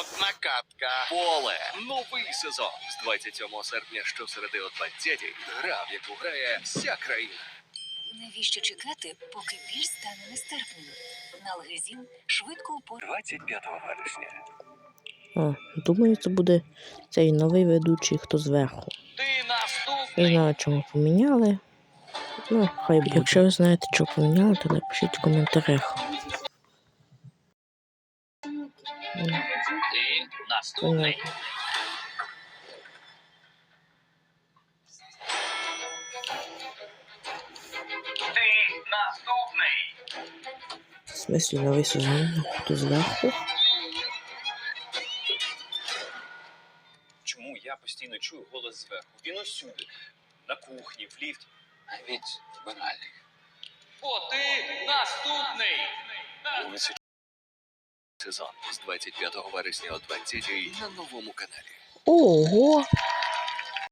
Одна катка. Поле. Новий сезон з 27 серпня щосереди о 20-й. Гра, в яку грає вся країна. Навіщо чекати, поки біль стане нестерпним? Налгезін швидко упор... 25 вересня. О, думаю, це буде цей новий ведучий, хто зверху. Ти Не знаю, чому поміняли. Ну, хай буде. Якщо ви знаєте, що поміняли, то напишіть в коментарях. Ти наступний. Ти наступний. В смислі новий сезон, хто зверху. Чому я постійно чую голос зверху? Він усюди. На кухні, в ліфті. Навіть банальний. О, ти наступний! Вулиця сезон з 25 вересня о 20 на новому каналі. Ого!